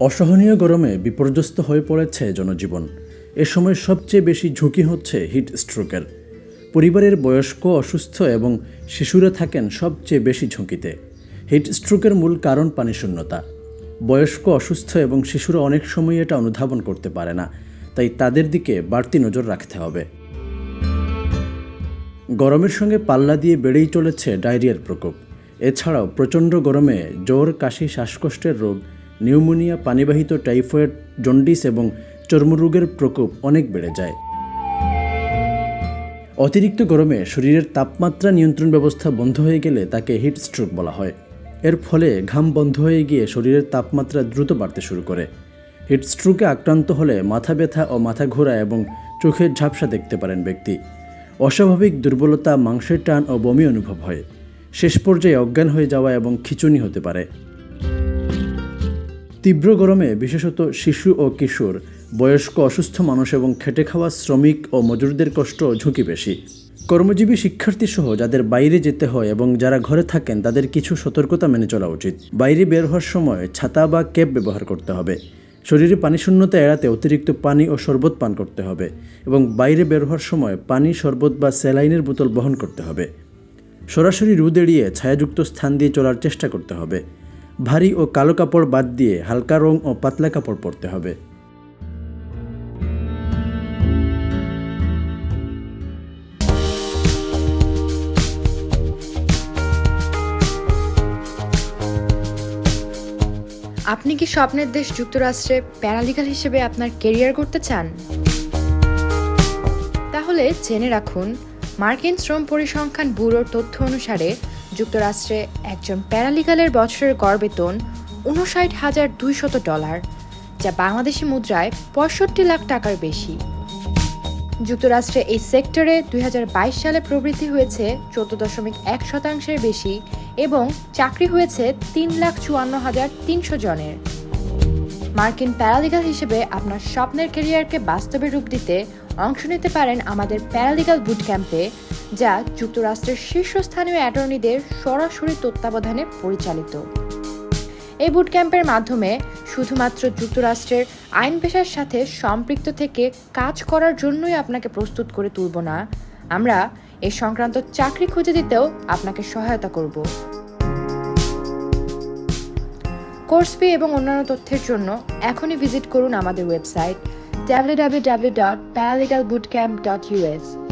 অসহনীয় গরমে বিপর্যস্ত হয়ে পড়েছে জনজীবন। এ সময় সবচেয়ে বেশি ঝুঁকি হচ্ছে হিট স্ট্রোকের। পরিবারের বয়স্ক, অসুস্থ এবং শিশুরা থাকেন সবচেয়ে বেশি ঝুঁকিতে। হিট স্ট্রোকের মূল কারণ পানিশূন্যতা বয়স্ক, অসুস্থ এবং শিশুরা অনেক সময় এটা অনুধাবন করতে পারে না, তাই তাদের দিকে বাড়তি নজর রাখতে হবে। গরমের সঙ্গে পাল্লা দিয়ে বেড়েই চলেছে ডায়রিয়ার প্রকোপ। এছাড়াও প্রচণ্ড গরমে জ্বর, কাশি, শ্বাসকষ্টের রোগ নিউমোনিয়া, পানিবাহিত টাইফয়েড, জন্ডিস এবং চর্মরোগের প্রকোপ অনেক বেড়ে যায়। অতিরিক্ত গরমে শরীরের তাপমাত্রা নিয়ন্ত্রণ ব্যবস্থা বন্ধ হয়ে গেলে তাকে হিট স্ট্রোক বলা হয়। এর ফলে ঘাম বন্ধ হয়ে গিয়ে শরীরের তাপমাত্রা দ্রুত বাড়তে শুরু করে। হিট স্ট্রোকে আক্রান্ত হলে মাথা ব্যথা ও মাথা ঘোরা এবং চোখের ঝাপসা দেখতে পারেন ব্যক্তি। অস্বাভাবিক দুর্বলতা, মাংসের টান ও বমি অনুভব হয়। শেষ পর্যায়ে অজ্ঞান হয়ে যাওয়া এবং খিচুনি হতে পারে। তীব্র গরমে, বিশেষত শিশু ও কিশোর, বয়স্ক অসুস্থ মানুষ এবং খেটে খাওয়া শ্রমিক ও মজুরদের কষ্ট ঝুঁকি বেশি। কর্মজীবী শিক্ষার্থী সহ যাদের বাইরে যেতে হয় এবং যারা ঘরে থাকেন, তাদের কিছু সতর্কতা মেনে চলা উচিত। বাইরে বের হওয়ার সময় ছাতা বা ক্যাপ ব্যবহার করতে হবে। শরীরে পানি শূন্যতা এড়াতে অতিরিক্ত পানি ও শরবত পান করতে হবে এবং বাইরে বের হওয়ার সময় পানি, শরবত বা স্যালাইনের বোতল বহন করতে হবে। সরাসরি রোদ এড়িয়ে ছায়াযুক্ত স্থান দিয়ে চলার চেষ্টা করতে হবে। ভারী ও কালো কাপড় বাদ দিয়ে হালকা রং ও পাতলা কাপড় পরতে হবে। আপনি কি স্বপ্নের দেশ যুক্তরাষ্ট্রে প্যারালিগাল হিসেবে আপনার কেরিয়ার করতে চান? তাহলে জেনে রাখুন, মার্কিন শ্রম পরিসংখ্যান ব্যুরোর তথ্য অনুসারে যুক্তরাষ্ট্রে একজন প্যারালিগালের বছরের গড় বেতন উনষাট হাজার দুইশত ডলার, যা বাংলাদেশি মুদ্রায় পঁয়ষট্টি লাখ টাকার বেশি। যুক্তরাষ্ট্রে এই সেক্টরে দুই হাজার বাইশ সালে প্রবৃদ্ধি হয়েছে চোদ্দ দশমিক এক শতাংশের বেশি এবং চাকরি হয়েছে তিন লাখ চুয়ান্ন হাজার তিনশো জনের। মার্কিন প্যারালিগাল হিসেবে আপনার স্বপ্নের ক্যারিয়ারকে বাস্তবে রূপ দিতে অংশ নিতে পারেন আমাদের প্যারালিগাল বুট ক্যাম্পে যা যুক্তরাষ্ট্রের শীর্ষস্থানীয় অ্যাটর্নিদের সরাসরি তত্ত্বাবধানে পরিচালিত। এই বুট ক্যাম্পের মাধ্যমে শুধুমাত্র যুক্তরাষ্ট্রের আইন পেশার সাথে সম্পৃক্ত থেকে কাজ করার জন্যই আপনাকে প্রস্তুত করে তুলব না। আমরা এ সংক্রান্ত চাকরি খুঁজে দিতেও আপনাকে সহায়তা করব। কোর্স ফি এবং অন্যান্য তথ্যের জন্য এখনই ভিজিট করুন আমাদের website W W W dot paralegal boot camp dot www.paralegalbootcamp.us